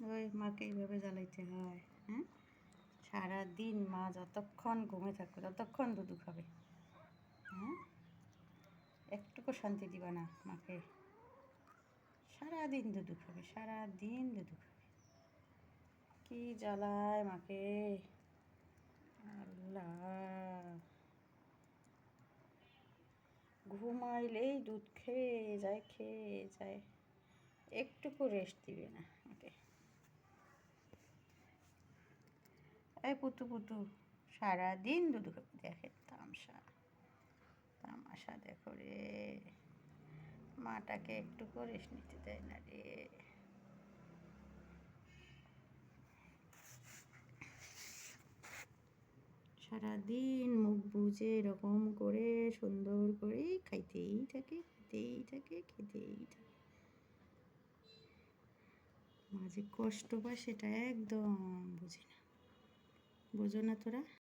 ওই মাকে এইভাবে জ্বালাইতে হয় হ্যাঁ? সারাদিন মা যতক্ষণ ঘুমে থাকবে ততক্ষণ দুধু খাবে হ্যাঁ? একটুকু শান্তি দিবা না মাকে। সারাদিন দুধু খাবে, সারাদিন দুধু খাবে। কি জ্বালায় মাকে? আল্লাহ। ঘুমাইলেই দুধ খেয়ে যায় খেয়ে যায়। একটুকু রেস্ট দিবে না। এই পুতু পুতু সারাদিন দুধ দেখে তামসা তামাশা দেখো রে। মাটাকে একটু রেস্ট নিতে দেয় না রে। সারাদিন মুখ বুঝে এরকম করে, সুন্দর করে খাইতেই থাকে, খেতেই থাকে খেতেই থাকে। মাঝে কষ্ট পায় সেটা একদম বুঝি না। বোঝো না তোরা।